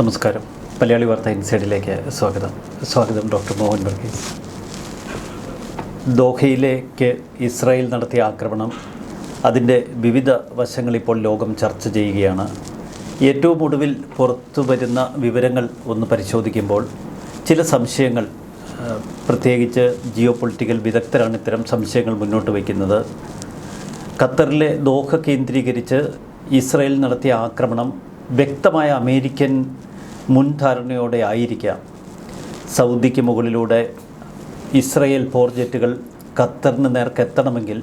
നമസ്കാരം. മലയാളി വാർത്ത ഇൻസൈഡിലേക്ക് സ്വാഗതം. സ്വാഗതം ഡോക്ടർ മോഹൻ വർഗീസ്. ദോഹയിലേക്ക് ഇസ്രായേൽ നടത്തിയ ആക്രമണം അതിന്റെ വിവിധ വശങ്ങൾ ഇപ്പോൾ ലോകം ചർച്ച ചെയ്യുകയാണ്. ഏറ്റവും ഒടുവിൽ പുറത്തു വരുന്ന വിവരങ്ങൾ ഒന്ന് പരിശോധിക്കുമ്പോൾ ചില സംശയങ്ങൾ പ്രത്യേകിച്ച് ജിയോ പൊളിറ്റിക്കൽ വിദഗ്ധരാണ് ഇത്തരം സംശയങ്ങൾ മുന്നോട്ട് വയ്ക്കുന്നത്. ഖത്തറിലെ ദോഹ കേന്ദ്രീകരിച്ച് ഇസ്രായേൽ നടത്തിയ ആക്രമണം വ്യക്തമായ അമേരിക്കൻ മുൻധാരണയോടെ ആയിരിക്കാം. സൗദിക്ക് മുകളിലൂടെ ഇസ്രയേൽ പോർ ജെറ്റുകൾ ഖത്തറിന് നേർക്കെത്തണമെങ്കിൽ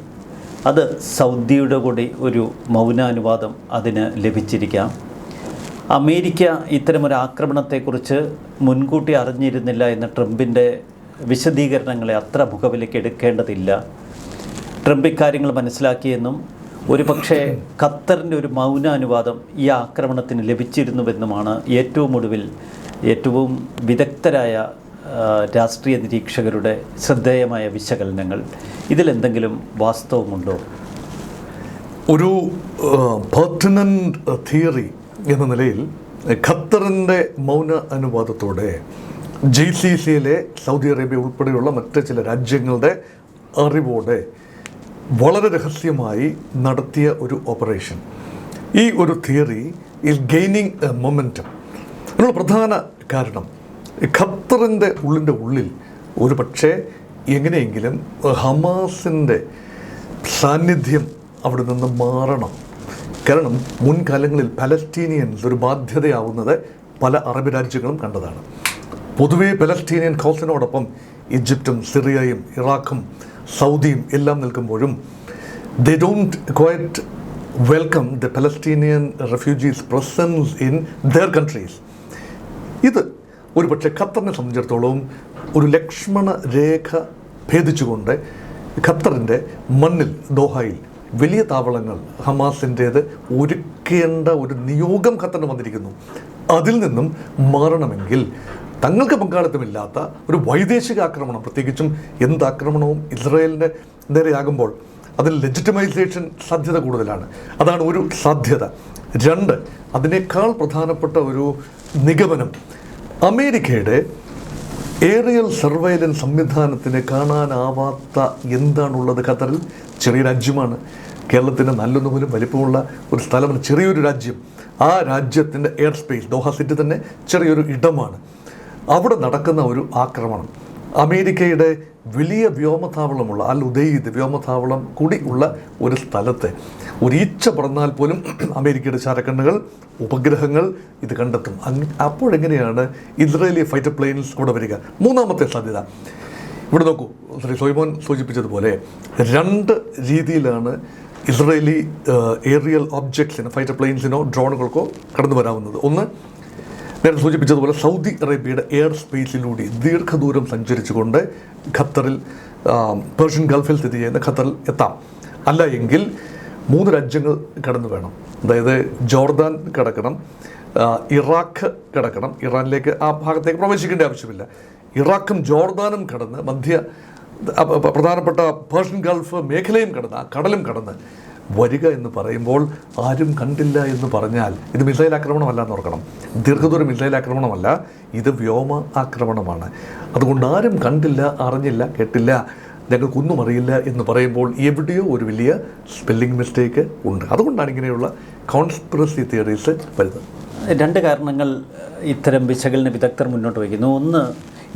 അത് സൗദിയുടെ കൂടി ഒരു മൗനാനുവാദം അതിന് ലഭിച്ചിരിക്കാം. അമേരിക്ക ഇത്തരമൊരു ആക്രമണത്തെക്കുറിച്ച് മുൻകൂട്ടി അറിഞ്ഞിരുന്നില്ല എന്ന ട്രംപിന്റെ വിശദീകരണങ്ങളെ അത്ര മുഖവിലേക്ക് എടുക്കേണ്ടതില്ല. ട്രംപ് ഇക്കാര്യങ്ങൾ മനസ്സിലാക്കിയെന്നും ഒരു പക്ഷേ ഖത്തറിന്റെ ഒരു മൗനാനുവാദം ഈ ആക്രമണത്തിന് ലഭിച്ചിരുന്നുവെന്നുമാണ് ഏറ്റവും ഒടുവിൽ ഏറ്റവും വിദഗ്ധരായ രാഷ്ട്രീയ നിരീക്ഷകരുടെ ശ്രദ്ധേയമായ വിശകലനങ്ങൾ. ഇതിലെന്തെങ്കിലും വാസ്തവമുണ്ടോ? ഒരു പെർട്ടിനന്റ് തിയറി എന്ന നിലയിൽ ഖത്തറിന്റെ മൗന അനുവാദത്തോടെ ജി സി സിയിലെ സൗദി അറേബ്യ ഉൾപ്പെടെയുള്ള മറ്റ് ചില രാജ്യങ്ങളുടെ അറിവോടെ വളരെ രഹസ്യമായി നടത്തിയ ഒരു ഓപ്പറേഷൻ ഈ ഒരു theory is gaining a momentum അതിനുള്ള പ്രധാന കാരണം ഖത്തറിന്റെ ഉള്ളിന്റെ ഉള്ളിൽ ഒരു പക്ഷേ എങ്ങനെയെങ്കിലും ഹമാസിന്റെ സാന്നിധ്യം അവിടെ നിന്ന് മാറണം. കാരണം മുൻകാലങ്ങളിൽ പലസ്തീനിയൻസ് ഒരു ബാധ്യതയാവുന്നത് പല അറബ് രാജ്യങ്ങളും കണ്ടതാണ്. പൊതുവേ പലസ്തീനിയൻ കൗസിനോടൊപ്പം ഈജിപ്തും സിറിയയും ഇറാഖും സൗദിയും എല്ലാം നിൽക്കുമ്പോഴും they don't quite welcome the Palestinian refugees presence in their countries ഇത് ഒരു പക്ഷേ ഖത്തറിനെ സംബന്ധിച്ചിടത്തോളം ഒരു ലക്ഷ്മണ രേഖ ഭേദിച്ചുകൊണ്ട് ഖത്തറിന്റെ മണ്ണിൽ ദോഹയിൽ വലിയ താവളങ്ങൾ ഹമാസിന്റേത് ഒരുക്കേണ്ട ഒരു നിയോഗം ഖത്തറിന് വന്നിരിക്കുന്നു. അതിൽ നിന്നും മാറണമെങ്കിൽ തങ്ങൾക്ക് പങ്കാളിത്തമില്ലാത്ത ഒരു വൈദേശിക ആക്രമണം. പ്രത്യേകിച്ചും എന്ത് ആക്രമണവും ഇസ്രയേലിന്റെ നേരെയാകുമ്പോൾ അതിൽ ലെജിറ്റമൈസേഷൻ സാധ്യത കൂടുതലാണ്. അതാണ് ഒരു സാധ്യത. രണ്ട് അതിനേക്കാൾ പ്രധാനപ്പെട്ട ഒരു നിഗമനം. അമേരിക്കയുടെ ഏറിയൽ സർവൈലൻസ് സംവിധാനത്തിന് കാണാനാവാത്ത എന്താണുള്ളത് ഖത്തറിൽ? ചെറിയ രാജ്യമാണ്. കേരളത്തിന് നല്ലൊന്നു പോലും വലിപ്പമുള്ള ഒരു സ്ഥലമാണ്. ചെറിയൊരു രാജ്യം. ആ രാജ്യത്തിന്റെ എയർ സ്പേസ് ദോഹ സിറ്റി തന്നെ ചെറിയൊരു ഇടമാണ്. അവിടെ നടക്കുന്ന ഒരു ആക്രമണം. അമേരിക്കയുടെ വലിയ വ്യോമതാവളമുള്ള അൽ ഉദയ്ദ് വ്യോമതാവളം കൂടി ഉള്ള ഒരു സ്ഥലത്തെ ഒരു ഈച്ച പറന്നാൽ പോലും അമേരിക്കയുടെ ചാരക്കണ്ണുകൾ ഉപഗ്രഹങ്ങൾ ഇത് കണ്ടെത്തും. അപ്പോഴെങ്ങനെയാണ് ഇസ്രയേലി ഫൈറ്റർ പ്ലെയിൻസ് കൂടെ വരിക? മൂന്നാമത്തെ സാധ്യത. ഇവിടെ നോക്കൂ ശ്രീ സോയ്മോൻ സൂചിപ്പിച്ചതുപോലെ രണ്ട് രീതിയിലാണ് ഇസ്രയേലി ഏറിയൽ ഒബ്ജക്ട്സിന് ഫൈറ്റർ പ്ലെയിൻസിനോ ഡ്രോണുകൾക്കോ കടന്നു വരാവുന്നത് ഒന്ന് നേരത്തെ സൂചിപ്പിച്ചതുപോലെ സൗദി അറേബ്യയുടെ എയർ സ്പേസിലൂടെ ദീർഘദൂരം സഞ്ചരിച്ചുകൊണ്ട് ഖത്തറിൽ പേർഷ്യൻ ഗൾഫിൽ സ്ഥിതി ചെയ്യുന്ന ഖത്തറിൽ എത്താം. അല്ല എങ്കിൽ മൂന്ന് രാജ്യങ്ങൾ കടന്നു വേണം. അതായത് ജോർദാൻ കിടക്കണം ഇറാഖ് കിടക്കണം. ഇറാനിലേക്ക് ആ ഭാഗത്തേക്ക് പ്രവേശിക്കേണ്ട ആവശ്യമില്ല. ഇറാഖും ജോർദാനും കടന്ന് മധ്യ പ്രധാനപ്പെട്ട പേർഷ്യൻ ഗൾഫ് മേഖലയും കടന്ന് ആ കടലും കടന്ന് വരിക എന്ന് പറയുമ്പോൾ ആരും കണ്ടില്ല എന്ന് പറഞ്ഞാൽ ഇത് മിസൈൽ ആക്രമണമല്ല എന്ന് ഓർക്കണം. ദീർഘദൂര മിസൈൽ ആക്രമണമല്ല ഇത് വ്യോമ ആക്രമണമാണ്. അതുകൊണ്ട് ആരും കണ്ടില്ല അറിഞ്ഞില്ല കേട്ടില്ല ഞങ്ങൾക്കൊന്നും അറിയില്ല എന്ന് പറയുമ്പോൾ എവിടെയോ ഒരു വലിയ സ്പെല്ലിംഗ് മിസ്റ്റേക്ക് ഉണ്ട്. അതുകൊണ്ടാണ് ഇങ്ങനെയുള്ള കോൺസ്പിറസി തിയറീസ് വരുന്നത്. രണ്ട് കാരണങ്ങൾ ഇത്തരം വിശകലന വിദഗ്ധർ മുന്നോട്ട് വയ്ക്കുന്നു. ഒന്ന്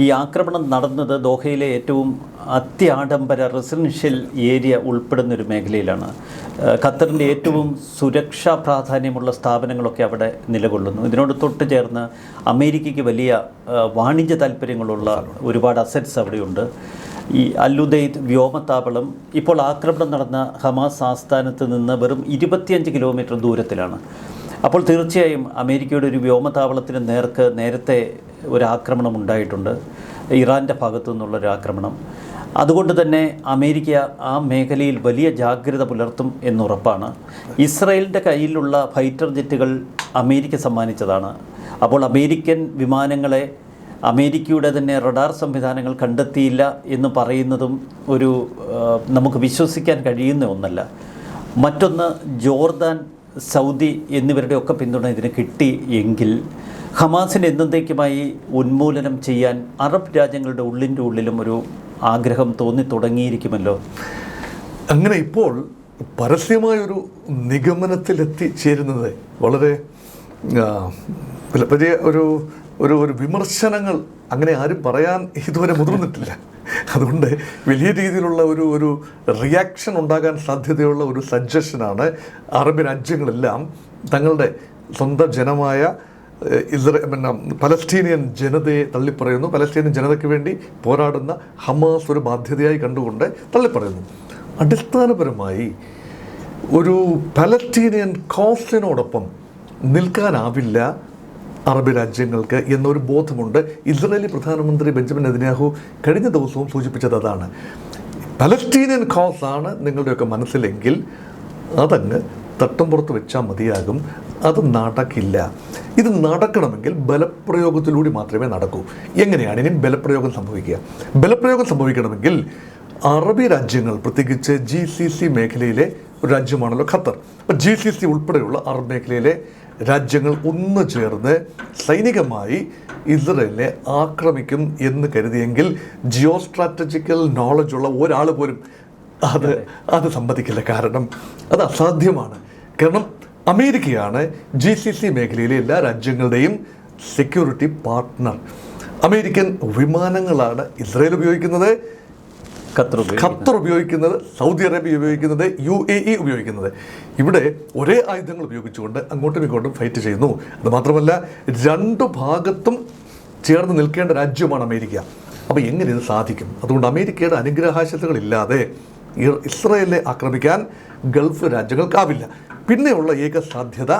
ഈ ആക്രമണം നടന്നത് ദോഹയിലെ ഏറ്റവും അത്യാഡംബര റെസിഡൻഷ്യൽ ഏരിയ ഉൾപ്പെടുന്ന ഒരു മേഖലയിലാണ് ഖത്തറിന്റെ ഏറ്റവും സുരക്ഷാ പ്രാധാന്യമുള്ള സ്ഥാപനങ്ങളൊക്കെ അവിടെ നിലകൊള്ളുന്നു. ഇതിനോട് തൊട്ട് ചേർന്ന് അമേരിക്കയ്ക്ക് വലിയ വാണിജ്യ താല്പര്യങ്ങളുള്ള ഒരുപാട് അസറ്റ്സ് അവിടെയുണ്ട്. ഈ അല്ലുദൈദ് വ്യോമത്താവളം ഇപ്പോൾ ആക്രമണം നടന്ന ഹമാസ് ആസ്ഥാനത്ത് നിന്ന് വെറും ഇരുപത്തിയഞ്ച് കിലോമീറ്റർ ദൂരത്തിലാണ്. അപ്പോൾ തീർച്ചയായും അമേരിക്കയുടെ ഒരു വ്യോമതാവളത്തിന് നേർക്ക് നേരത്തെ ഒരു ആക്രമണം ഉണ്ടായിട്ടുണ്ട്. ഇറാന്റെ ഭാഗത്തു നിന്നുള്ള ഒരു ആക്രമണം അതുകൊണ്ട് തന്നെ അമേരിക്ക ആ മേഖലയിൽ വലിയ ജാഗ്രത പുലർത്തും എന്നുറപ്പാണ്. ഇസ്രയേലിന്റെ കയ്യിലുള്ള ഫൈറ്റർ ജെറ്റുകൾ അമേരിക്ക സമ്മാനിച്ചതാണ്. അപ്പോൾ അമേരിക്കൻ വിമാനങ്ങളെ അമേരിക്കയുടെ തന്നെ റഡാർ സംവിധാനങ്ങൾ കണ്ടെത്തിയില്ല എന്ന് പറയുന്നതും ഒരു നമുക്ക് വിശ്വസിക്കാൻ കഴിയുന്ന ഒന്നല്ല. മറ്റൊന്ന് ജോർദാൻ സൗദി എന്നിവരുടെ ഒക്കെ പിന്തുണ ഇതിന് കിട്ടി എങ്കിൽ ഹമാസിന് എന്നേക്കുമായി ഉന്മൂലനം ചെയ്യാൻ അറബ് രാജ്യങ്ങളുടെ ഉള്ളിന്റെ ഉള്ളിലും ഒരു ആഗ്രഹം തോന്നി തുടങ്ങിയിരിക്കുമല്ലോ. അങ്ങനെ ഇപ്പോൾ പരസ്യമായൊരു നിഗമനത്തിലെത്തിച്ചേരുന്നത് വളരെ വലിയ ഒരു ഒരു ഒരു വിമർശനങ്ങൾ അങ്ങനെ ആരും പറയാൻ ഇതുവരെ മുതിർന്നിട്ടില്ല. അതുകൊണ്ട് വലിയ രീതിയിലുള്ള ഒരു ഒരു റിയാക്ഷൻ ഉണ്ടാകാൻ സാധ്യതയുള്ള ഒരു സജഷനാണ് അറബ് രാജ്യങ്ങളെല്ലാം തങ്ങളുടെ സ്വന്തം ജനമായ ഇസ്രേ പിന്നെ പലസ്തീനിയൻ ജനതയെ തള്ളിപ്പറയുന്നു. പലസ്തീനിയൻ ജനതയ്ക്ക് വേണ്ടി പോരാടുന്ന ഹമാസ് ഒരു ബാധ്യതയായി കണ്ടുകൊണ്ട് തള്ളിപ്പറയുന്നു. അടിസ്ഥാനപരമായി ഒരു പലസ്തീനിയൻ കോസിനോടൊപ്പം നിൽക്കാനാവില്ല അറബ് രാജ്യങ്ങൾക്ക് എന്നൊരു ബോധമുണ്ട്. ഇസ്രയേലി പ്രധാനമന്ത്രി ബെഞ്ചമിൻ നെതന്യാഹു കഴിഞ്ഞ ദിവസവും സൂചിപ്പിച്ചത് അതാണ്. പലസ്റ്റീനിയൻ കോസ് ആണ് നിങ്ങളുടെയൊക്കെ മനസ്സിലെങ്കിൽ അതങ്ങ് തട്ടം പുറത്ത് വെച്ചാൽ മതിയാകും. അത് നടക്കില്ല. ഇത് നടക്കണമെങ്കിൽ ബലപ്രയോഗത്തിലൂടെ മാത്രമേ നടക്കൂ. എങ്ങനെയാണ് ഇനി ബലപ്രയോഗം സംഭവിക്കുക? ബലപ്രയോഗം സംഭവിക്കണമെങ്കിൽ അറബി രാജ്യങ്ങൾ പ്രത്യേകിച്ച് ജി സി സി മേഖലയിലെ ഒരു രാജ്യമാണല്ലോ ഖത്തർ. അപ്പോൾ ജി സി സി ഉൾപ്പെടെയുള്ള അറബ് മേഖലയിലെ രാജ്യങ്ങൾ ഒന്നു ചേർന്ന് സൈനികമായി ഇസ്രയേലിനെ ആക്രമിക്കും എന്ന് കരുതിയെങ്കിൽ ജിയോ സ്ട്രാറ്റജിക്കൽ നോളജുള്ള ഒരാൾ പോലും അത് അത്. സമ്മതിക്കില്ല. കാരണം അത് അസാധ്യമാണ്. കാരണം അമേരിക്കയാണ് ജി സി സി മേഖലയിലെ എല്ലാ രാജ്യങ്ങളുടെയും സെക്യൂരിറ്റി പാർട്ട്ണർ അമേരിക്കൻ വിമാനങ്ങളാണ് ഇസ്രയേൽ ഉപയോഗിക്കുന്നത്. ഖത്തർ ഉപയോഗിക്കുന്നത്. ഖത്തർ ഉപയോഗിക്കുന്നത് സൗദി അറേബ്യ ഉപയോഗിക്കുന്നത് യു എ ഇ ഉപയോഗിക്കുന്നത്. ഇവിടെ ഒരേ ആയുധങ്ങൾ ഉപയോഗിച്ചുകൊണ്ട് അങ്ങോട്ടും ഇങ്ങോട്ടും ഫൈറ്റ് ചെയ്യുന്നു. അത് മാത്രമല്ല രണ്ടു ഭാഗത്തും ചേർന്ന് നിൽക്കേണ്ട രാജ്യമാണ് അമേരിക്ക. അപ്പോൾ എങ്ങനെ ഇത് സാധിക്കും? അതുകൊണ്ട് അമേരിക്കയുടെ അനുഗ്രഹാശത്തുകളില്ലാതെ ഇസ്രായേലിനെ ആക്രമിക്കാൻ ഗൾഫ് രാജ്യങ്ങൾക്കാവില്ല. പിന്നെയുള്ള ഏക സാധ്യത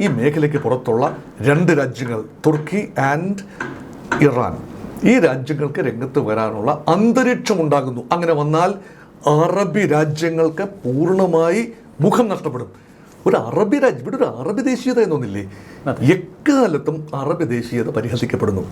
ഈ മേഖലയ്ക്ക് പുറത്തുള്ള രണ്ട് രാജ്യങ്ങൾ തുർക്കി ആൻഡ് ഇറാൻ. ഈ രാജ്യങ്ങൾക്ക് രംഗത്ത് വരാനുള്ള അന്തരീക്ഷം ഉണ്ടാകുന്നു അങ്ങനെ വന്നാൽ അറബി രാജ്യങ്ങൾക്ക് പൂർണമായി മുഖം നഷ്ടപ്പെടും. ഒരു അറബി രാജ്യം ഇവിടെ ഒരു അറബി ദേശീയത എന്നൊന്നില്ലേ? എക്കാലത്തും അറബി ദേശീയത പരിഹസിക്കപ്പെടുന്നു.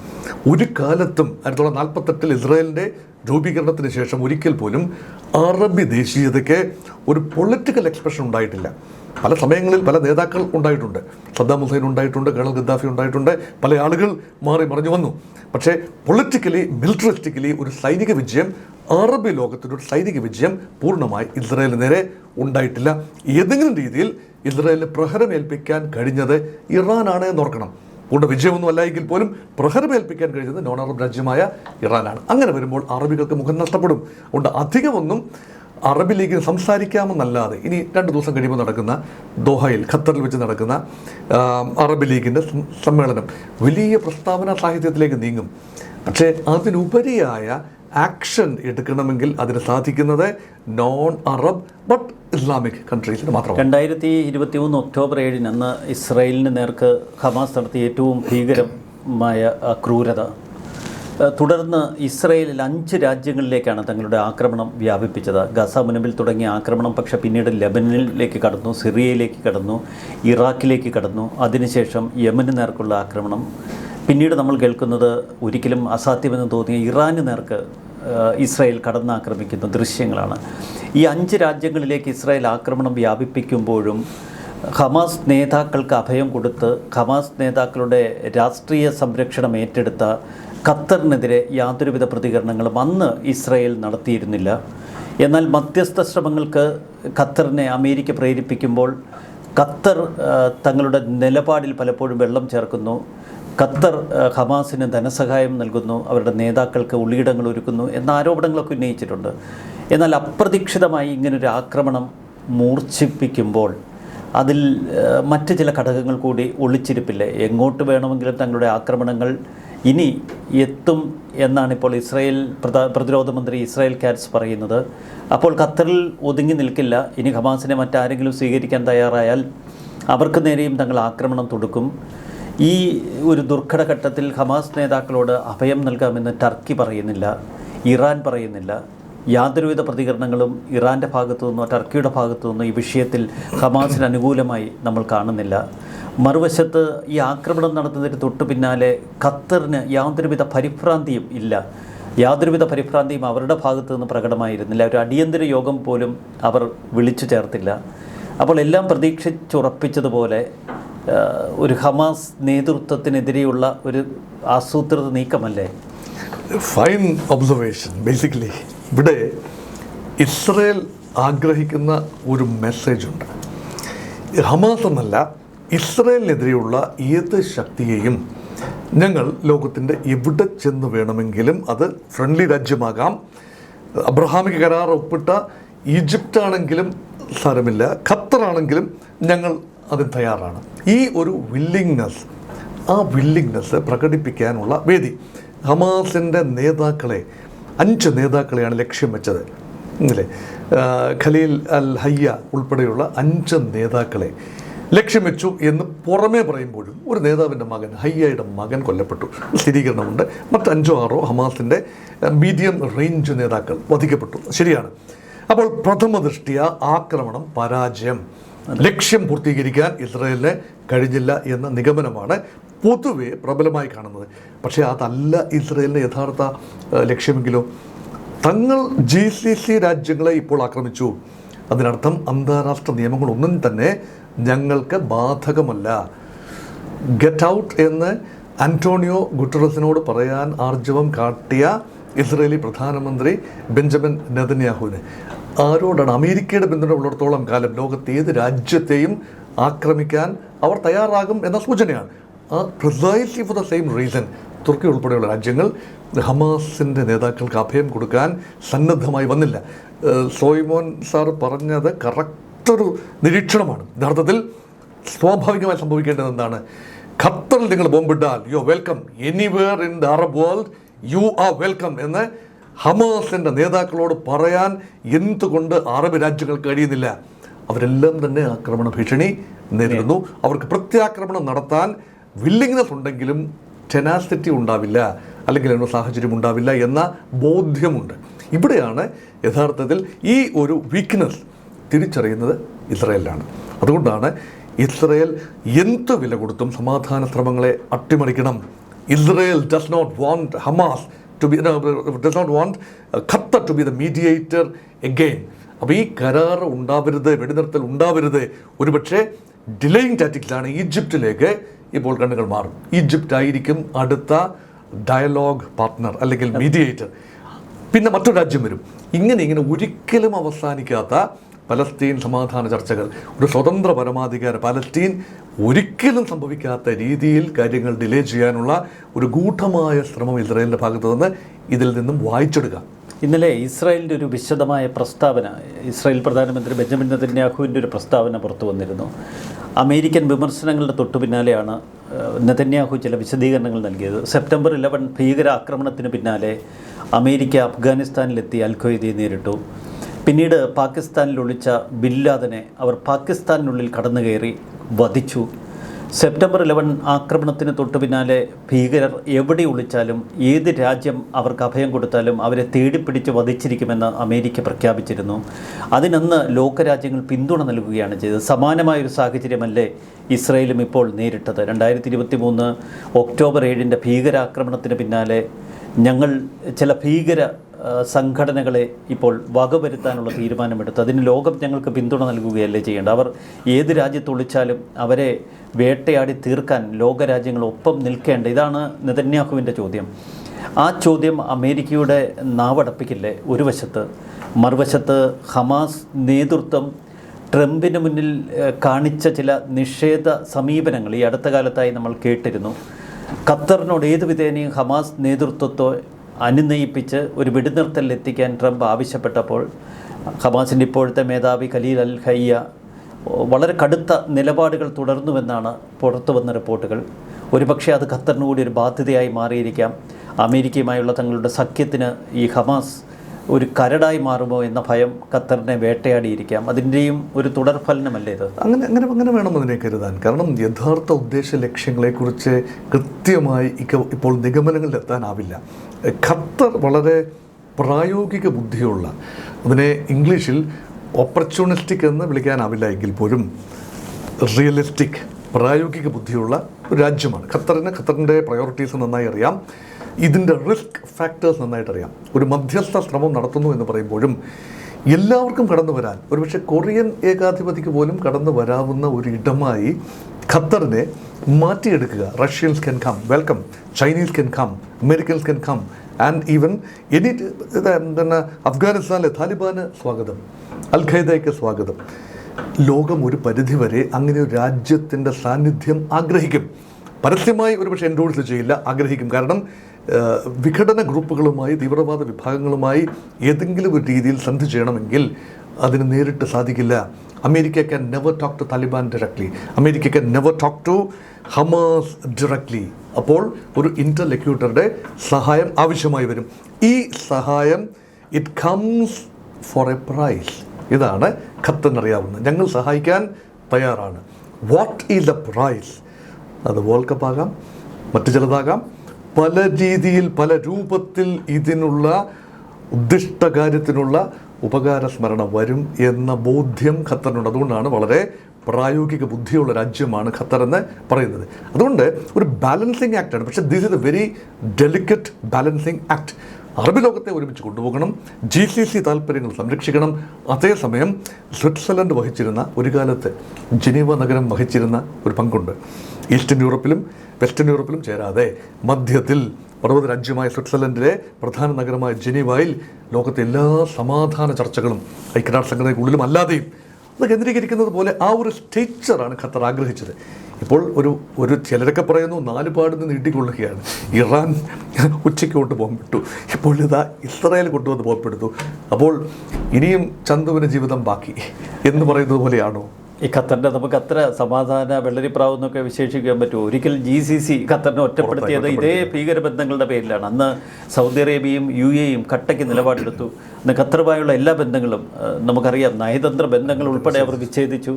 ഒരു കാലത്തും ആയിരത്തി തൊള്ളായിരത്തി നാൽപ്പത്തെട്ടിൽ ഇസ്രായേലിന്റെ രൂപീകരണത്തിന് ശേഷം ഒരിക്കൽ പോലും അറബി ദേശീയതയ്ക്ക് ഒരു പൊളിറ്റിക്കൽ എക്സ്പ്രഷൻ ഉണ്ടായിട്ടില്ല. പല സമയങ്ങളിൽ പല നേതാക്കൾ ഉണ്ടായിട്ടുണ്ട്. സദ്ദാം ഹുസൈൻ ഉണ്ടായിട്ടുണ്ട് കേണൽ ഗദ്ദാഫി ഉണ്ടായിട്ടുണ്ട്. പല ആളുകൾ മാറി മറിഞ്ഞു വന്നു. പക്ഷേ പൊളിറ്റിക്കലി മിലിറ്ററിസ്റ്റിക്കലി ഒരു സൈനിക വിജയം അറബി ലോകത്തിന്റെ ഒരു സൈനിക വിജയം പൂർണമായി ഇസ്രായേലിന് നേരെ ഉണ്ടായിട്ടില്ല. ഏതെങ്കിലും രീതിയിൽ ഇസ്രായേലിന് പ്രഹരമേൽപ്പിക്കാൻ കഴിഞ്ഞത് ഇറാനാണ് എന്നോർക്കണം വിജയമൊന്നും എങ്കിൽ പോലും പ്രഹരമേൽപ്പിക്കാൻ കഴിഞ്ഞത് നോൺ അറബ് രാജ്യമായ ഇറാനാണ്. അങ്ങനെ വരുമ്പോൾ അറബികൾക്ക് മുഖം നഷ്ടപ്പെടും. അതുകൊണ്ട് അധികമൊന്നും അറബ് ലീഗിന് സംസാരിക്കാമെന്നല്ലാതെ ഇനി രണ്ട് ദിവസം കഴിയുമ്പോൾ നടക്കുന്ന ദോഹയിൽ ഖത്തറിൽ വെച്ച് നടക്കുന്ന അറബ് ലീഗിന്റെ സമ്മേളനം വലിയ പ്രസ്താവന സാഹിത്യത്തിലേക്ക് നീങ്ങും. പക്ഷേ അതിനുപരിയായ ആക്ഷൻ എടുക്കണമെങ്കിൽ അതിന് സാധിക്കുന്നത് നോൺ അറബ് ബട്ട് ഇസ്ലാമിക് കൺട്രീസിന് മാത്രം രണ്ടായിരത്തി ഇരുപത്തി മൂന്ന് ഒക്ടോബർ ഏഴിന് അന്ന് ഇസ്രായേലിന് നേർക്ക് ഹമാസ് നടത്തിയ ഏറ്റവും ഭീകരമായ ക്രൂരത. തുടർന്ന് ഇസ്രയേലിൽ അഞ്ച് രാജ്യങ്ങളിലേക്കാണ് തങ്ങളുടെ ആക്രമണം വ്യാപിപ്പിച്ചത്. ഗസ മുനമ്പിൽ തുടങ്ങിയ ആക്രമണം പക്ഷെ പിന്നീട് ലെബനനിലേക്ക് കടന്നു സിറിയയിലേക്ക് കടന്നു ഇറാഖിലേക്ക് കടന്നു. അതിനുശേഷം യമന് നേർക്കുള്ള ആക്രമണം പിന്നീട് നമ്മൾ കേൾക്കുന്നത് ഒരിക്കലും അസാധ്യമെന്ന് തോന്നിയ ഇറാന് നേർക്ക് ഇസ്രായേൽ കടന്നാക്രമിക്കുന്ന ദൃശ്യങ്ങളാണ്. ഈ അഞ്ച് രാജ്യങ്ങളിലേക്ക് ഇസ്രായേൽ ആക്രമണം വ്യാപിപ്പിക്കുമ്പോഴും ഹമാസ് നേതാക്കൾക്ക് അഭയം കൊടുത്ത് ഹമാസ് നേതാക്കളുടെ രാഷ്ട്രീയ സംരക്ഷണം ഏറ്റെടുത്ത ഖത്തറിനെതിരെ യാതൊരുവിധ പ്രതികരണങ്ങളും അന്ന് ഇസ്രായേൽ നടത്തിയിരുന്നില്ല. എന്നാൽ മധ്യസ്ഥ ശ്രമങ്ങൾക്ക് ഖത്തറിനെ അമേരിക്ക പ്രേരിപ്പിക്കുമ്പോൾ ഖത്തർ തങ്ങളുടെ നിലപാടിൽ പലപ്പോഴും വെള്ളം ചേർക്കുന്നു. ഖത്തർ ഹമാസിന് ധനസഹായം നൽകുന്നു. അവരുടെ നേതാക്കൾക്ക് ഉള്ളിയിടങ്ങൾ ഒരുക്കുന്നു എന്ന ആരോപണങ്ങളൊക്കെ ഉന്നയിച്ചിട്ടുണ്ട്. എന്നാൽ അപ്രതീക്ഷിതമായി ഇങ്ങനൊരു ആക്രമണം മൂർച്ഛിപ്പിക്കുമ്പോൾ അതിൽ മറ്റ് ചില ഘടകങ്ങൾ കൂടി ഒളിച്ചിരിപ്പില്ല? എങ്ങോട്ട് വേണമെങ്കിലും തങ്ങളുടെ ആക്രമണങ്ങൾ ഇനി എത്തും എന്നാണ് ഇപ്പോൾ ഇസ്രായേൽ പ്രതിരോധ മന്ത്രി ഇസ്രായേൽ കാറ്റ്സ് പറയുന്നത്. അപ്പോൾ ഖത്തറിൽ ഒതുങ്ങി നിൽക്കില്ല. ഇനി ഹമാസിനെ മറ്റാരെങ്കിലും സ്വീകരിക്കാൻ തയ്യാറായാൽ അവർക്ക് നേരെയും തങ്ങൾ ആക്രമണം തൊടുക്കും. ഈ ഒരു ദുർഘട ഘട്ടത്തിൽ ഹമാസ് നേതാക്കളോട് അഭയം നൽകാമെന്ന് ടർക്കി പറയുന്നില്ല ഇറാൻ പറയുന്നില്ല. യാതൊരുവിധ പ്രതികരണങ്ങളും ഇറാന്റെ ഭാഗത്തു നിന്നോ ടർക്കിയുടെ ഭാഗത്തു നിന്നോ ഈ വിഷയത്തിൽ ഹമാസിന് അനുകൂലമായി നമ്മൾ കാണുന്നില്ല. മറുവശത്ത് ഈ ആക്രമണം നടത്തുന്നതിന് തൊട്ടു പിന്നാലെ ഖത്തറിന് യാതൊരുവിധ പരിഭ്രാന്തിയും ഇല്ല. യാതൊരുവിധ പരിഭ്രാന്തിയും അവരുടെ ഭാഗത്തു നിന്ന് പ്രകടമായിരുന്നില്ല. ഒരു അടിയന്തര യോഗം പോലും അവർ വിളിച്ചു ചേർത്തില്ല. അപ്പോൾ എല്ലാം പ്രതീക്ഷിച്ചുറപ്പിച്ചതുപോലെ ഒരു ഹമാസ് നേതൃത്വത്തിനെതിരെയുള്ള ഒരു ആസൂത്രിത നീക്കമല്ലേ? ഫൈൻ ഒബ്സർവേഷൻ ബേസിക്കലി ഇവിടെ ഇസ്രയേൽ ആഗ്രഹിക്കുന്ന ഒരു മെസ്സേജ് ഉണ്ട്. ഹമാസ് എന്നല്ല ഇസ്രയേലിനെതിരെയുള്ള ഏത് ശക്തിയെയും ഞങ്ങൾ ലോകത്തിന്റെ എവിടെ ചെന്ന് വേണമെങ്കിലും അത് ഫ്രണ്ട്ലി രാജ്യമാകാം. അബ്രഹാമിക കരാർ ഒപ്പിട്ട ഈജിപ്റ്റാണെങ്കിലും സാരമില്ല ഖത്തറാണെങ്കിലും ഞങ്ങൾ അതിന് തയ്യാറാണ്. ഈ ഒരു വില്ലിങ്നെസ് ആ വില്ലിങ്നെസ് പ്രകടിപ്പിക്കാനുള്ള വേദി. ഹമാസിന്റെ നേതാക്കളെ അഞ്ച് നേതാക്കളെയാണ് ലക്ഷ്യം വെച്ചത്. ഇല്ലേ? ഖലീൽ അൽ ഹയ്യ ഉൾപ്പെടെയുള്ള അഞ്ച് നേതാക്കളെ ലക്ഷ്യം വെച്ചു എന്ന് പുറമേ പറയുമ്പോഴും ഒരു നേതാവിന്റെ മകൻ ഹയ്യയുടെ മകൻ കൊല്ലപ്പെട്ടു. സ്ഥിരീകരണമുണ്ട്. മറ്റഞ്ചോ ആറോ ഹമാസിന്റെ മീഡിയം റേഞ്ച് നേതാക്കൾ വധിക്കപ്പെട്ടു. ശരിയാണ്. അപ്പോൾ പ്രഥമ ദൃഷ്ടിയ ആക്രമണം പരാജയം. ലക്ഷ്യം പൂർത്തീകരിക്കാൻ ഇസ്രയേലിന് കഴിഞ്ഞില്ല എന്ന നിഗമനമാണ് പൊതുവെ പ്രബലമായി കാണുന്നത്. പക്ഷേ അതല്ല ഇസ്രയേലിന്റെ യഥാർത്ഥ ലക്ഷ്യമെങ്കിലും. തങ്ങൾ ജി സി സി രാജ്യങ്ങളെ ഇപ്പോൾ ആക്രമിച്ചു. അതിനർത്ഥം അന്താരാഷ്ട്ര നിയമങ്ങളൊന്നും തന്നെ ഞങ്ങൾക്ക് ബാധകമല്ല. ഗെറ്റ് ഔട്ട് എന്ന് അന്റോണിയോ ഗുട്ടറസിനോട് പറയാൻ ആർജവം കാട്ടിയ ഇസ്രയേലി പ്രധാനമന്ത്രി ബെഞ്ചമിൻ നെതന്യാഹുവിന്. ആരോടാണ് അമേരിക്കയുടെ പിന്തുണ ഉള്ളിടത്തോളം കാലം ലോകത്തെ ഏത് രാജ്യത്തെയും ആക്രമിക്കാൻ അവർ തയ്യാറാകും എന്ന സൂചനയാണ്. ആ precisely for the same reason തുർക്കി ഉൾപ്പെടെയുള്ള രാജ്യങ്ങൾ ഹമാസിന്റെ നേതാക്കൾക്ക് അഭയം കൊടുക്കാൻ സന്നദ്ധമായി വന്നില്ല. സോയ്മോൻ സാർ പറഞ്ഞത് കറക്റ്റൊരു നിരീക്ഷണമാണ്. യഥാർത്ഥത്തിൽ സ്വാഭാവികമായി സംഭവിക്കേണ്ടത് എന്താണ്? ഖത്തറിൽ നിങ്ങൾ ബോംബിട്ടാൽ you are welcome anywhere in the Arab world you are welcome എന്ന് ഹമാസിന്റെ നേതാക്കളോട് പറയാൻ എന്തുകൊണ്ട് അറബ് രാജ്യങ്ങൾക്ക് കഴിയുന്നില്ല? അവരെല്ലാം തന്നെ ആക്രമണ ഭീഷണി നേരിടുന്നു. അവർക്ക് പ്രത്യാക്രമണം നടത്താൻ വില്ലിങ്നെസ് ഉണ്ടെങ്കിലും ടെനാസിറ്റി ഉണ്ടാവില്ല അല്ലെങ്കിൽ അതിനുള്ള സാഹചര്യം ഉണ്ടാവില്ല എന്ന ബോധ്യമുണ്ട്. ഇവിടെയാണ് യഥാർത്ഥത്തിൽ ഈ ഒരു വീക്ക്നെസ് തിരിച്ചറിയുന്നത് ഇസ്രയേലിലാണ് അതുകൊണ്ടാണ് ഇസ്രയേൽ എന്ത് വില കൊടുത്തും സമാധാന ശ്രമങ്ങളെ അട്ടിമറിക്കണം. Israel does not want Hamas to be does not want Qatar to be the mediator again അപ്പോൾ ഈ കരാർ ഉണ്ടാവരുത് വെടിനിർത്തൽ ഉണ്ടാവരുത് ഒരുപക്ഷെ ഡിലേയിങ് ടാറ്റിക്സിലാണ് ഈജിപ്തിലേക്ക് ഇപ്പോൾ കണ്ണുകൾ മാറും. ഈജിപ്റ്റ് ആയിരിക്കും അടുത്ത ഡയലോഗ് പാർട്ട്ണർ അല്ലെങ്കിൽ മീഡിയേറ്റർ പിന്നെ മറ്റൊരു രാജ്യം വരും. ഇങ്ങനെ ഇങ്ങനെ ഒരിക്കലും അവസാനിക്കാത്ത പലസ്തീൻ സമാധാന ചർച്ചകൾ ഒരു സ്വതന്ത്ര പരമാധികാര പലസ്തീൻ ഒരിക്കലും സംഭവിക്കാത്ത രീതിയിൽ കാര്യങ്ങൾ ഡിലേ ചെയ്യാനുള്ള ഒരു ഗൂഢമായ ശ്രമം ഇസ്രായേലിന്റെ ഭാഗത്തു നിന്ന് ഇതിൽ നിന്നും വായിച്ചെടുക്കാം ഇന്നലെ ഇസ്രായേലിന്റെ ഒരു വിശദമായ പ്രസ്താവന ഇസ്രായേൽ പ്രധാനമന്ത്രി ബെഞ്ചമിൻ നെതന്യാഹുവിന്റെ ഒരു പ്രസ്താവന പുറത്തു വന്നിരുന്നു. അമേരിക്കൻ വിമർശനങ്ങളുടെ തൊട്ടു പിന്നാലെയാണ് നെതന്യാഹു ചില വിശദീകരണങ്ങൾ നൽകിയത്. സെപ്റ്റംബർ ഇലവൻ ഭീകരാക്രമണത്തിന് പിന്നാലെ അമേരിക്ക അഫ്ഗാനിസ്ഥാനിലെത്തി അൽഖയ്ദയെ നേരിട്ടു. പിന്നീട് പാകിസ്ഥാനിൽ ഒളിച്ച ബില്ലാദനെ അവർ പാകിസ്ഥാനിനുള്ളിൽ കടന്നു കയറി വധിച്ചു. സെപ്റ്റംബർ ഇലവൻ ആക്രമണത്തിന് തൊട്ടു പിന്നാലെ ഭീകരർ എവിടെ ഒളിച്ചാലും ഏത് രാജ്യം അവർക്ക് അഭയം കൊടുത്താലും അവരെ തേടിപ്പിടിച്ച് വധിച്ചിരിക്കുമെന്ന് അമേരിക്ക പ്രഖ്യാപിച്ചിരുന്നു. അതിനന്ന് ലോകരാജ്യങ്ങൾ പിന്തുണ നൽകുകയാണ് ചെയ്തത്. സമാനമായൊരു സാഹചര്യമല്ലേ ഇസ്രയേലും ഇപ്പോൾ നേരിട്ടത്. രണ്ടായിരത്തി ഇരുപത്തി മൂന്ന് ഒക്ടോബർ ഏഴിന്റെ ഭീകരാക്രമണത്തിന് പിന്നാലെ ഞങ്ങൾ ചില ഭീകര സംഘടനകളെ ഇപ്പോൾ വകവരുത്താനുള്ള തീരുമാനമെടുത്ത്. അതിന് ലോകം ഞങ്ങൾക്ക് പിന്തുണ നൽകുകയല്ലേ ചെയ്യേണ്ടത്? അവർ ഏത് രാജ്യത്ത് ഒളിച്ചാലും അവരെ വേട്ടയാടി തീർക്കാൻ ലോകരാജ്യങ്ങൾ ഒപ്പം നിൽക്കേണ്ട. ഇതാണ് നെതന്യാഹുവിന്റെ ചോദ്യം. ആ ചോദ്യം അമേരിക്കയുടെ നാവടപ്പിക്കില്ലേ? ഒരു വശത്ത് മറുവശത്ത് ഹമാസ് നേതൃത്വം ട്രംപിന് മുന്നിൽ കാണിച്ച ചില നിഷേധ സമീപനങ്ങൾ ഈ അടുത്ത കാലത്തായി നമ്മൾ കേട്ടിരുന്നു. ഖത്തറിനോട് ഏത് വിധേനയും ഹമാസ് നേതൃത്വത്തെ അനുനയിപ്പിച്ച് ഒരു വെടിനിർത്തലിൽ എത്തിക്കാൻ ട്രംപ് ആവശ്യപ്പെട്ടപ്പോൾ ഹമാസിന്റെ ഇപ്പോഴത്തെ മേധാവി ഖലീൽ അൽ ഹയ്യ വളരെ കടുത്ത നിലപാടുകൾ തുടർന്നുവെന്നാണ് പുറത്തു വന്ന റിപ്പോർട്ടുകൾ. ഒരുപക്ഷെ അത് ഖത്തറിന് കൂടി ഒരു ബാധ്യതയായി മാറിയിരിക്കാം. അമേരിക്കയുമായുള്ള തങ്ങളുടെ സഖ്യത്തിന് ഈ ഹമാസ് ഒരു കരടായി മാറുമോ എന്ന ഭയം ഖത്തറിനെ വേട്ടയാടിയിരിക്കാം. അതിന്റെയും ഒരു തുടർഫലനമല്ലേ ഇത്? അങ്ങനെ അങ്ങനെ അങ്ങനെ വേണം അതിനെ കരുതാൻ കാരണം യഥാർത്ഥ ഉദ്ദേശ ലക്ഷ്യങ്ങളെക്കുറിച്ച് കൃത്യമായി ഇപ്പോൾ ഇപ്പോൾ നിഗമനങ്ങളിലെത്താനാവില്ല. ഖത്തർ വളരെ പ്രായോഗിക ബുദ്ധിയുള്ള അതിനെ ഇംഗ്ലീഷിൽ ഓപ്പർച്യൂണിസ്റ്റിക് എന്ന് വിളിക്കാനാവില്ല എങ്കിൽ പോലും റിയലിസ്റ്റിക് പ്രായോഗിക ബുദ്ധിയുള്ള ഒരു രാജ്യമാണ്. ഖത്തറിന് ഖത്തറിന്റെ പ്രയോറിറ്റീസ് നന്നായി അറിയാം. ഇതിന്റെ റിസ്ക് ഫാക്ടേഴ്സ് നന്നായിട്ട് അറിയാം ഒരു മധ്യസ്ഥ ശ്രമം നടത്തുന്നു എന്ന് പറയുമ്പോഴും എല്ലാവർക്കും കടന്നു വരാൻ ഒരുപക്ഷെ കൊറിയൻ ഏകാധിപതിക്ക് പോലും കടന്നു വരാവുന്ന ഒരു ഇടമായി ഖത്തറിനെ മാറ്റിയെടുക്കുക. Russians can come welcome Chinese can come Americans can come and even any പിന്നെ അഫ്ഗാനിസ്ഥാനിലെ താലിബാന് സ്വാഗതം. അൽ ഖൈദയ്ക്ക് സ്വാഗതം. ലോകം ഒരു പരിധിവരെ അങ്ങനെ ഒരു രാജ്യത്തിന്റെ സാന്നിധ്യം ആഗ്രഹിക്കും. പരസ്യമായി ഒരുപക്ഷെ എൻഡോഴ്സ് ചെയ്യില്ല ആഗ്രഹിക്കും. കാരണം വിഘടന ഗ്രൂപ്പുകളുമായി തീവ്രവാദ വിഭാഗങ്ങളുമായി ഏതെങ്കിലും ഒരു രീതിയിൽ സന്ധി ചെയ്യണമെങ്കിൽ അതിന് നേരിട്ട് സാധിക്കില്ല. America can never talk to Taliban directly America can never talk to Hamas directly അപ്പോൾ ഒരു ഇന്റർലെക്യൂട്ടറുടെ സഹായം ആവശ്യമായി വരും. ഈ സഹായം it comes for a price ഇതാണ് ഖത്തെന്നറിയാവുന്നത് ഞങ്ങൾ സഹായിക്കാൻ തയ്യാറാണ്. വാട്ട് ഈസ് ദ പ്രൈസ് അത് വേൾഡ് കപ്പ് ആകാം മറ്റു ചിലതാകാം. പല രീതിയിൽ പല രൂപത്തിൽ ഇതിനുള്ള ഉദ്ദിഷ്ട കാര്യത്തിനുള്ള ഉപകാര സ്മരണ വരും എന്ന ബോധ്യം ഖത്തറിനുണ്ട്. അതുകൊണ്ടാണ് വളരെ പ്രായോഗിക ബുദ്ധിയുള്ള രാജ്യമാണ് ഖത്തർ എന്ന് പറയുന്നത്. അതുകൊണ്ട് ഒരു ബാലൻസിങ് ആക്റ്റാണ്. പക്ഷേ this is a very delicate balancing act അറബി ലോകത്തെ ഒരുമിച്ച് കൊണ്ടുപോകണം ജി സി സി താല്പര്യങ്ങൾ സംരക്ഷിക്കണം. അതേസമയം സ്വിറ്റ്സർലൻഡ് വഹിച്ചിരുന്ന ഒരു കാലത്ത് ജനീവ നഗരം വഹിച്ചിരുന്ന ഒരു പങ്കുണ്ട്. ഈസ്റ്റേൺ യൂറോപ്പിലും വെസ്റ്റേൺ യൂറോപ്പിലും ചേരാതെ മധ്യത്തിൽ പർവത രാജ്യമായ സ്വിറ്റ്സർലൻഡിലെ പ്രധാന നഗരമായ ജനീവയിൽ ലോകത്തെ എല്ലാ സമാധാന ചർച്ചകളും ഐക്യരാഷ്ട്രസംഘടനയ്ക്കുള്ളിലും അല്ലാതെയും അത് കേന്ദ്രീകരിക്കുന്നത് പോലെ ആ ഒരു സ്റ്റേച്ചറാണ് ഖത്തർ ആഗ്രഹിച്ചത്. ഇപ്പോൾ ഒരു ഒരു ചിലരൊക്കെ പറയുന്നു നാല് പാടുന്ന് നീട്ടിക്കൊള്ളുകയാണ്. ഇറാൻ ഉച്ചയ്ക്കോട്ട് ബോംബിട്ടു. ഇപ്പോൾ ഇതാ ഇസ്രായേൽ കൊണ്ടുവന്ന് ബോംബെടുത്തു അപ്പോൾ ഇനിയും ചന്തുവിന് ജീവിതം ബാക്കി എന്ന് പറയുന്നത് പോലെയാണോ? ഈ ഖത്തറിന്റെ നമുക്ക് അത്ര സമാധാന വെള്ളരിപ്രാവ് എന്നൊക്കെ വിശേഷിക്കാൻ പറ്റുമോ? ഒരിക്കൽ ജി സി സി ഖത്തറിനെ ഒറ്റപ്പെടുത്തിയത് ഇതേ ഭീകരബന്ധങ്ങളുടെ പേരിലാണ്. അന്ന് സൗദി അറേബ്യയും യു എയും കട്ടയ്ക്ക് നിലപാടെടുത്തു. അന്ന് ഖത്തറുമായുള്ള എല്ലാ ബന്ധങ്ങളും നമുക്കറിയാം നയതന്ത്ര ബന്ധങ്ങൾ ഉൾപ്പെടെ അവർ വിച്ഛേദിച്ചു.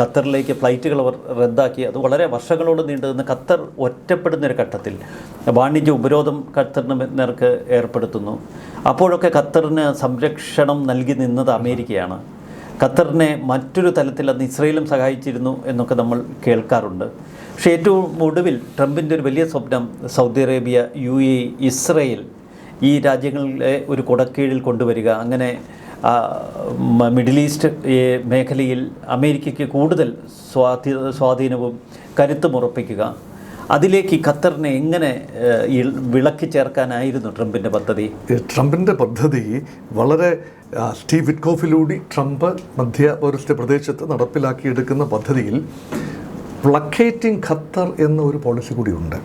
ഖത്തറിലേക്ക് ഫ്ലൈറ്റുകൾ അവർ റദ്ദാക്കി. അത് വളരെ വർഷങ്ങളോട് നീണ്ടു നിന്ന് ഖത്തർ ഒറ്റപ്പെടുന്ന ഒരു ഘട്ടത്തിൽ വാണിജ്യ ഉപരോധം ഖത്തറിന് നേർക്ക് ഏർപ്പെടുത്തുന്നു. അപ്പോഴൊക്കെ ഖത്തറിന് സംരക്ഷണം നൽകി നിന്നത് അമേരിക്കയാണ്. ഖത്തറിനെ മറ്റൊരു തലത്തിൽ അന്ന് ഇസ്രയേലും സഹായിച്ചിരുന്നു എന്നൊക്കെ നമ്മൾ കേൾക്കാറുണ്ട്. പക്ഷേ ഏറ്റവും ഒടുവിൽ ട്രംപിന്റെ ഒരു വലിയ സ്വപ്നം Saudi Arabia U A Israel ഈ രാജ്യങ്ങളിലെ ഒരു കുടക്കീഴിൽ കൊണ്ടുവരിക അങ്ങനെ മിഡിൽ ഈസ്റ്റ് മേഖലയിൽ അമേരിക്കയ്ക്ക് കൂടുതൽ സ്വാധീ സ്വാധീനവും കരുത്തും ഉറപ്പിക്കുക. അതിലേക്ക് ഖത്തറിനെ എങ്ങനെ വിളക്കി ചേർക്കാനായിരുന്നു ട്രംപിന്റെ പദ്ധതി? ട്രംപിന്റെ പദ്ധതി വളരെ സ്റ്റീവ് വിറ്റ്കോഫിലൂടെ ട്രംപ് മധ്യ പൗരസ്ത്യ പ്രദേശത്ത് നടപ്പിലാക്കിയെടുക്കുന്ന പദ്ധതിയിൽ പ്ലക്കേറ്റിംഗ് ഖത്തർ എന്ന ഒരു പോളിസി കൂടിയുണ്ട്.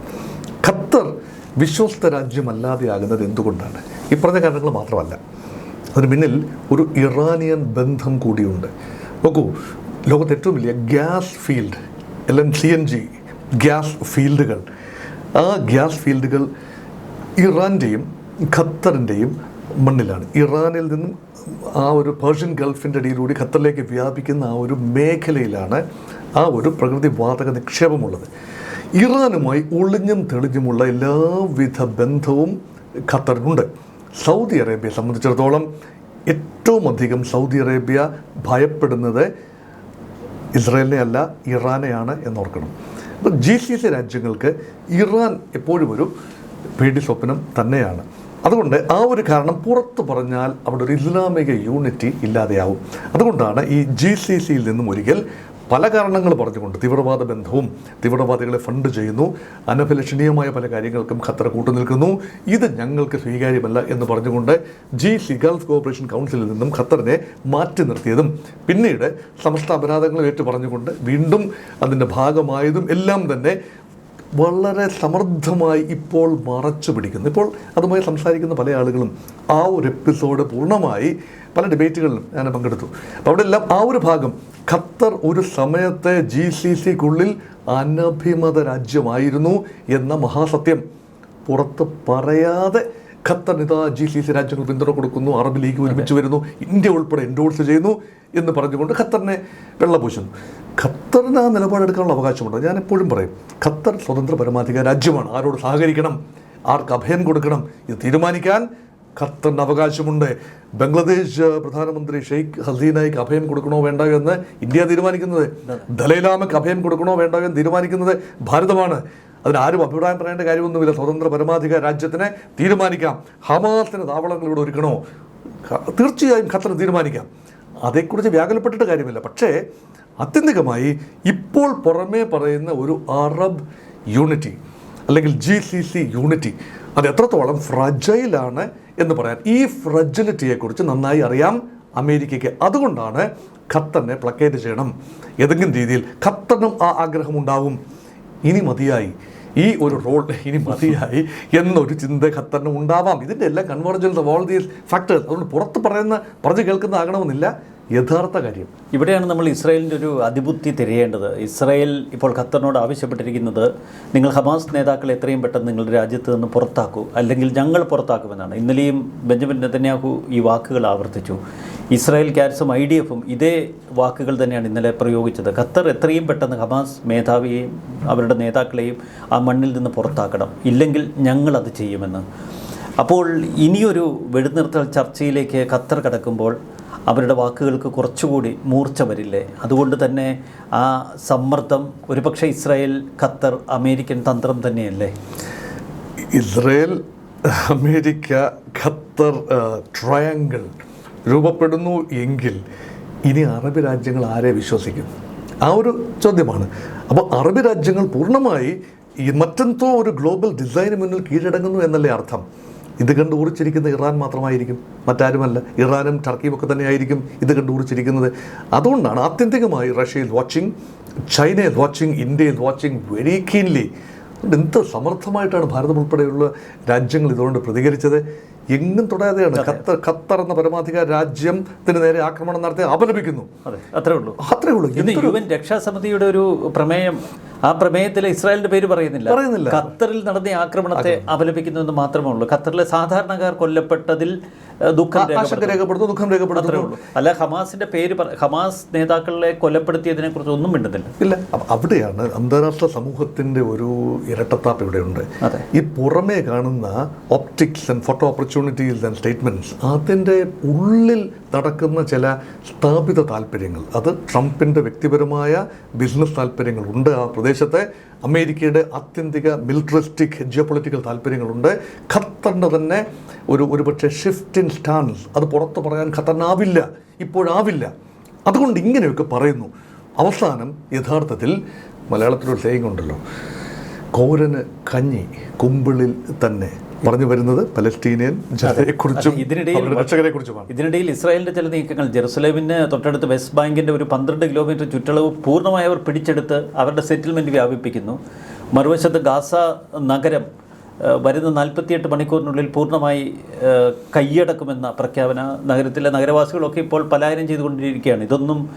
ഖത്തർ വിശ്വസ്ത രാജ്യമല്ലാതെയാകുന്നത് എന്തുകൊണ്ടാണ്? ഈ പറഞ്ഞ കാരണങ്ങൾ മാത്രമല്ല. അതിന് പിന്നിൽ ഒരു ഇറാനിയൻ ബന്ധം കൂടിയുണ്ട്. നോക്കൂ ലോകത്തെ ഏറ്റവും വലിയ gas field N C N G gas ഫീൽഡുകൾ. ആ ഗ്യാസ് ഫീൽഡുകൾ ഇറാന്റെയും ഖത്തറിന്റെയും മണ്ണിലാണ്. ഇറാനിൽ നിന്നും ആ ഒരു പേർഷ്യൻ ഗൾഫിന്റെ അടിയിലൂടെ ഖത്തറിലേക്ക് വ്യാപിക്കുന്ന ആ ഒരു മേഖലയിലാണ് ആ ഒരു പ്രകൃതി വാതക നിക്ഷേപമുള്ളത്. ഇറാനുമായി ഒളിഞ്ഞും തെളിഞ്ഞുമുള്ള എല്ലാവിധ ബന്ധവും ഖത്തറിനുണ്ട്. സൗദി അറേബ്യയെ സംബന്ധിച്ചിടത്തോളം ഏറ്റവും അധികം സൗദി അറേബ്യ ഭയപ്പെടുന്നത് ഇസ്രയേലിനെ അല്ല ഇറാനെയാണ് എന്നോർക്കണം. അപ്പോൾ ജി സി സി രാജ്യങ്ങൾക്ക് ഇറാൻ എപ്പോഴും ഒരു പേടി സ്വപ്നം തന്നെയാണ്. അതുകൊണ്ട് ആ ഒരു കാരണം പുറത്തു പറഞ്ഞാൽ അവിടെ ഒരു ഇസ്ലാമിക യൂണിറ്റി ഇല്ലാതെയാവും. അതുകൊണ്ടാണ് ഈ ജി സി സിയിൽ നിന്നും ഒരിക്കൽ പല കാരണങ്ങൾ പറഞ്ഞുകൊണ്ട് തീവ്രവാദ ബന്ധവും തീവ്രവാദികളെ ഫണ്ട് ചെയ്യുന്നു. അനഭിലഷണീയമായ പല കാര്യങ്ങൾക്കും ഖത്തർ കൂട്ടുനിൽക്കുന്നു. ഇത് ഞങ്ങൾക്ക് സ്വീകാര്യമല്ല എന്ന് പറഞ്ഞുകൊണ്ട് ജി സി ഗൾഫ് കോർപ്പറേഷൻ കൗൺസിലിൽ നിന്നും ഖത്തറിനെ മാറ്റി നിർത്തിയതും പിന്നീട് സമസ്ത അപരാധങ്ങൾ ഏറ്റു പറഞ്ഞുകൊണ്ട് വീണ്ടും അതിന്റെ ഭാഗമായതും എല്ലാം തന്നെ വളരെ സമൃദ്ധമായി ഇപ്പോൾ മറച്ചു പിടിക്കുന്നു. ഇപ്പോൾ അതുമായി സംസാരിക്കുന്ന പല ആളുകളും ആ ഒരു എപ്പിസോഡ് പൂർണമായി പല ഡിബേറ്റുകളിലും ഞാൻ പങ്കെടുത്തു. അപ്പോൾ അവിടെ എല്ലാം ആ ഒരു ഭാഗം ഖത്തർ ഒരു സമയത്തെ ജി സി സിക്കുള്ളിൽ അനഭിമത രാജ്യമായിരുന്നു എന്ന മഹാസത്യം. പുറത്ത് പറയാതെ ഖത്തർ ഇതാ ജി സി സി രാജ്യങ്ങൾ പിന്തുണ കൊടുക്കുന്നു അറബ് ലീഗ് ഒരുമിച്ച് വരുന്നു ഇന്ത്യ ഉൾപ്പെടെ എൻഡോഴ്സ് ചെയ്യുന്നു എന്ന് പറഞ്ഞുകൊണ്ട് ഖത്തറിനെ വെള്ളപൂശുന്നു. ഖത്തറിന് ആ നിലപാടെടുക്കാനുള്ള അവകാശമുണ്ട്. ഞാൻ എപ്പോഴും പറയും ഖത്തർ സ്വതന്ത്ര പരമാധികാര രാജ്യമാണ്. ആരോട് സഹകരിക്കണം ആർക്ക് അഭയം കൊടുക്കണം ഇത് തീരുമാനിക്കാൻ ഖത്തറിന് അവകാശമുണ്ട്. ബംഗ്ലാദേശ് പ്രധാനമന്ത്രി ഷെയ്ഖ് ഹസീനയ്ക്ക് അഭയം കൊടുക്കണോ വേണ്ട എന്ന് ഇന്ത്യ തീരുമാനിക്കുന്നത്? ദലൈലാമയ്ക്ക് അഭയം കൊടുക്കണോ വേണ്ട എന്ന് തീരുമാനിക്കുന്നത് ഭാരതമാണ്. അതിനാരും അഭിപ്രായം പറയേണ്ട കാര്യമൊന്നുമില്ല. സ്വതന്ത്ര പരമാധികാര രാജ്യത്തിനെ തീരുമാനിക്കാം. ഹമാസിന് താവളങ്ങൾ ഇവിടെ ഒരുക്കണോ? തീർച്ചയായും ഖത്തർ തീരുമാനിക്കാം. അതേക്കുറിച്ച് വ്യാകുലപ്പെട്ടിട്ട് കാര്യമില്ല. പക്ഷേ ആത്യന്തികമായി ഇപ്പോൾ പുറമേ പറയുന്ന ഒരു അറബ് യൂണിറ്റി അല്ലെങ്കിൽ ജി സി സി യൂണിറ്റി അത് എത്രത്തോളം ഫ്രജൈലാണ് എന്ന് പറയാൻ. ഈ ഫ്രജിലിറ്റിയെക്കുറിച്ച് നന്നായി അറിയാം അമേരിക്കയ്ക്ക്. അതുകൊണ്ടാണ് ഖത്തറിനെ പ്ലക്കേറ്റ് ചെയ്യണം. ഏതെങ്കിലും രീതിയിൽ ഖത്തറിനും ആ ആഗ്രഹമുണ്ടാവും. ഇനി മതിയായി. ഈ ഒരു റോൾ ഇനി മതിയായി എന്നൊരു ചിന്ത ഖത്തറിനും ഉണ്ടാവാം. ഇതിന്റെ എല്ലാം കൺവേർജൻസ് ഓൾ ദീസ് ഫാക്ടേഴ്സ് അതുകൊണ്ട് പുറത്ത് പറയുന്ന പറഞ്ഞു കേൾക്കുന്നതാകണമെന്നില്ല യഥാർത്ഥ കാര്യം. ഇവിടെയാണ് നമ്മൾ ഇസ്രായേലിന്റെ ഒരു അതിബുദ്ധി തിരയേണ്ടത്. ഇസ്രായേൽ ഇപ്പോൾ ഖത്തറിനോട് ആവശ്യപ്പെട്ടിരിക്കുന്നത് നിങ്ങൾ ഹമാസ് നേതാക്കളെ എത്രയും പെട്ടെന്ന് നിങ്ങളുടെ രാജ്യത്ത് നിന്ന് പുറത്താക്കൂ അല്ലെങ്കിൽ ഞങ്ങൾ പുറത്താക്കുമെന്നാണ്. ഇന്നലെയും ബെഞ്ചമിൻ നെതന്യാഹു ഈ വാക്കുകൾ ആവർത്തിച്ചു. ഇസ്രായേൽ ക്യാറ്റ്സും ഐ ഡി എഫും ഇതേ വാക്കുകൾ തന്നെയാണ് ഇന്നലെ പ്രയോഗിച്ചത്. ഖത്തർ എത്രയും പെട്ടെന്ന് ഹമാസ് മേധാവിയെയും അവരുടെ നേതാക്കളെയും ആ മണ്ണിൽ നിന്ന് പുറത്താക്കണം. ഇല്ലെങ്കിൽ ഞങ്ങളത് ചെയ്യുമെന്ന്. അപ്പോൾ ഇനിയൊരു വെടിനിർത്തൽ ചർച്ചയിലേക്ക് ഖത്തർ കടക്കുമ്പോൾ അവരുടെ വാക്കുകൾക്ക് കുറച്ചുകൂടി മൂർച്ച വരില്ലേ? അതുകൊണ്ട് തന്നെ ആ സമ്മർദ്ദം ഒരുപക്ഷെ ഇസ്രായേൽ ഖത്തർ അമേരിക്കൻ തന്ത്രം തന്നെയല്ലേ? ഇസ്രയേൽ അമേരിക്ക ഖത്തർ ട്രയാങ്കിൾ രൂപപ്പെടുന്നു എങ്കിൽ ഇനി അറബ് രാജ്യങ്ങൾ ആരെ വിശ്വസിക്കും? ആ ഒരു ചോദ്യമാണ്. അപ്പോൾ അറബ് രാജ്യങ്ങൾ പൂർണമായി മറ്റെന്തോ ഒരു ഗ്ലോബൽ ഡിസൈന് മുന്നിൽ കീഴടങ്ങുന്നു എന്നല്ലേ അർത്ഥം? ഇത് കണ്ട് ഊറിച്ചിരിക്കുന്നത് ഇറാൻ മാത്രമായിരിക്കും മറ്റാരുമല്ല. ഇറാനും ടർക്കിയും ഒക്കെ തന്നെയായിരിക്കും ഇത് കണ്ട് ഊറിച്ചിരിക്കുന്നത്. അതുകൊണ്ടാണ് ആത്യന്തികമായി റഷ്യയിൽ വാച്ചിങ് ചൈനയിൽ വാച്ചിങ് ഇന്ത്യയിൽ വാച്ചിങ് വെരി കീൻലി എന്ത് സമർത്ഥമായിട്ടാണ് ഭാരതം ഉൾപ്പെടെയുള്ള രാജ്യങ്ങൾ ഇതുകൊണ്ട് പ്രതികരിച്ചത്? എങ്ങും തൊടാതെയാണ് ഖത്തർ ഖത്തർ എന്ന പരമാധികാര രാജ്യത്തിന് നേരെ ആക്രമണം നടത്തി അപലപിക്കുന്നു. അതെ അത്രേ ഉള്ളൂ. അത്രേ ഉള്ളൂ. ഇന്ന് യു എൻ രക്ഷാസമിതിയുടെ ഒരു പ്രമേയം ആ പ്രമേയത്തിൽ ഇസ്രായേലിന്റെ പേര് പറയുന്നില്ല. പറയുന്നില്ല. ഖത്തറിൽ നടന്ന ആക്രമണത്തെ അപലപിക്കുന്നു എന്ന് മാത്രമേ ഉള്ളൂ. ഖത്തറിലെ സാധാരണക്കാർ കൊല്ലപ്പെട്ടതിൽ ദുഃഖം രേഖപ്പെടുത്തുന്നു. ദുഃഖം ഉള്ളൂ. അല്ല ഹമാസിന്റെ പേര് ഹമാസ് നേതാക്കളെ കൊല്ലപ്പെടുത്തിയതിനെ കുറിച്ച് ഒന്നും മിണ്ടുന്നില്ല. ഇല്ല അവിടെയാണ് അന്താരാഷ്ട്ര സമൂഹത്തിന്റെ ഒരു ഇരട്ടത്താപ്പ് ഇവിടെയുണ്ട്. ഉണ്ട് ഈ പുറമേ കാണുന്ന optics and photo opportunities and statements അതിന്റെ ഉള്ളിൽ നടക്കുന്ന ചില സ്ഥാപിത താല്പര്യങ്ങൾ. അത് ട്രംപിന്റെ വ്യക്തിപരമായ ബിസിനസ് താല്പര്യങ്ങൾ ഉണ്ട് ആ പ്രദേശത്തെ. അമേരിക്കയുടെ ആത്യന്തിക മിലിറ്ററിസ്റ്റിക് ജിയോ പൊളിറ്റിക്കൽ താല്പര്യങ്ങളുണ്ട് ഖത്തറിന്റെ തന്നെ ഒരു ഒരുപക്ഷെ ഷിഫ്റ്റ് ഇൻ സ്റ്റാൻസ് അത് പുറത്ത് പറയാൻ ഖത്തറിനാവില്ല ഇപ്പോഴാവില്ല. അതുകൊണ്ട് ഇങ്ങനെയൊക്കെ പറയുന്നു. അവസാനം യഥാർത്ഥത്തിൽ മലയാളത്തിലൊരു സേയിങ് ഉണ്ടല്ലോ. കോരന് കഞ്ഞി കുമ്പിളിൽ തന്നെ പറഞ്ഞു വരുന്നത് പലസ്തീനിയൻ ജനതയെക്കുറിച്ചും ഇതിനിടയിൽ രക്ഷകരെ കുറിച്ചുമാണ് ഇതിനിടയിൽ ഇസ്രായേലിന്റെ ചില നീക്കങ്ങൾ ജെറുസലേമിന് തൊട്ടടുത്ത് വെസ്റ്റ് ബാങ്കിന്റെ ഒരു പന്ത്രണ്ട് കിലോമീറ്റർ ചുറ്റളവ് പൂർണമായി അവർ പിടിച്ചെടുത്ത് അവരുടെ സെറ്റിൽമെന്റ് വ്യാപിപ്പിക്കുന്നു. മറുവശത്ത് ഗാസ നഗരം വരുന്ന നാൽപ്പത്തിയെട്ട് മണിക്കൂറിനുള്ളിൽ പൂർണമായി കൈയടക്കുമെന്ന പ്രഖ്യാപന നഗരത്തിലെ നഗരവാസികളൊക്കെ ഇപ്പോൾ പലായനം ചെയ്തുകൊണ്ടിരിക്കുകയാണ്. ഇതൊന്നും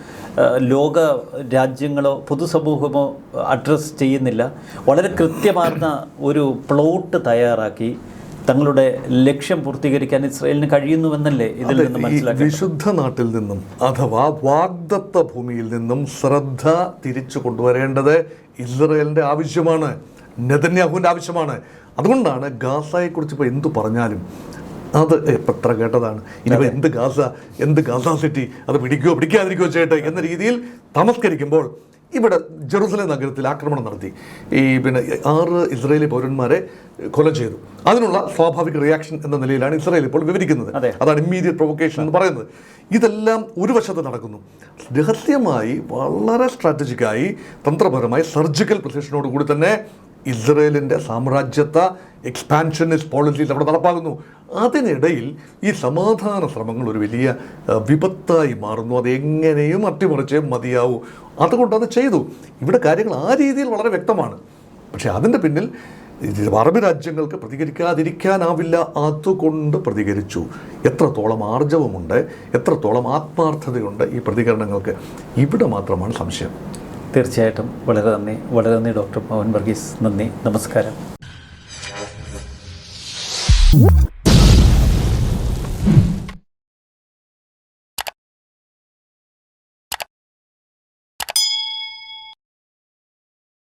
ലോക രാജ്യങ്ങളോ പൊതുസമൂഹമോ അഡ്രസ്സ് ചെയ്യുന്നില്ല. വളരെ കൃത്യമാർന്ന ഒരു പ്ലോട്ട് തയ്യാറാക്കി തങ്ങളുടെ ലക്ഷ്യം പൂർത്തീകരിക്കാൻ ഇസ്രയേലിന് കഴിയുന്നുവെന്നല്ലേ ഇതിൽ നിന്ന് മനസ്സിലാക്കി വിശുദ്ധ നാട്ടിൽ നിന്നും അഥവാ വാഗ്ദത്ത ഭൂമിയിൽ നിന്നും ശ്രദ്ധ തിരിച്ചു കൊണ്ടുവരേണ്ടത് ഇസ്രയേലിന്റെ ആവശ്യമാണ് നെതന്യാഹുവിന്റെ ആവശ്യമാണ്. അതുകൊണ്ടാണ് ഗാസയെക്കുറിച്ച് ഇപ്പോൾ എന്തു പറഞ്ഞാലും അത് എത്ര കേട്ടതാണ്. ഇനിയിപ്പോൾ എന്ത് ഗാസ എന്ത് ഗാസ സിറ്റി? അത് പിടിക്കുകയോ പിടിക്കാതിരിക്കുകയോ ചെയ്യട്ടെ എന്ന രീതിയിൽ തമസ്കരിക്കുമ്പോൾ ഇവിടെ ജെറുസലേം നഗരത്തിൽ ആക്രമണം നടത്തി. ഈ പിന്നെ ആറ് ഇസ്രയേലി പൗരന്മാരെ കൊല ചെയ്തു. അതിനുള്ള സ്വാഭാവിക റിയാക്ഷൻ എന്ന നിലയിലാണ് ഇസ്രയേൽ ഇപ്പോൾ വിവരിക്കുന്നത്. അതെ. അതാണ് ഇമ്മീഡിയറ്റ് പ്രൊവക്കേഷൻ എന്ന് പറയുന്നത്. ഇതെല്ലാം ഒരു വശത്ത് നടക്കുന്നു. രഹസ്യമായി വളരെ സ്ട്രാറ്റജിക്കായി തന്ത്രപരമായി സർജിക്കൽ പ്രസിഷനോട് കൂടി തന്നെ ഇസ്രയേലിന്റെ സാമ്രാജ്യത്വ എക്സ്പാൻഷനിസ്റ്റ് പോളിസീസ് അവിടെ നടപ്പാകുന്നു അതിനിടയിൽ ഈ സമാധാന ശ്രമങ്ങൾ ഒരു വലിയ വിപത്തായി മാറുന്നു. അതെങ്ങനെയും അട്ടിമറിച്ച് മതിയാവൂ. അതുകൊണ്ട് അത് ചെയ്തു. ഇവിടെ കാര്യങ്ങൾ ആ രീതിയിൽ വളരെ വ്യക്തമാണ്. പക്ഷേ അതിന്റെ പിന്നിൽ അറബ് രാജ്യങ്ങൾക്ക് പ്രതികരിക്കാതിരിക്കാനാവില്ല. അതുകൊണ്ട് പ്രതികരിച്ചു. എത്രത്തോളം ആർജവമുണ്ട് എത്രത്തോളം ആത്മാർത്ഥതയുണ്ട് ഈ പ്രതികരണങ്ങൾക്ക്? ഇവിടെ മാത്രമാണ് സംശയം. തീർച്ചയായിട്ടും വളരെ നന്ദി. വളരെ നന്ദി ഡോക്ടർ പവൻ വർഗീസ്. നന്ദി. നമസ്കാരം.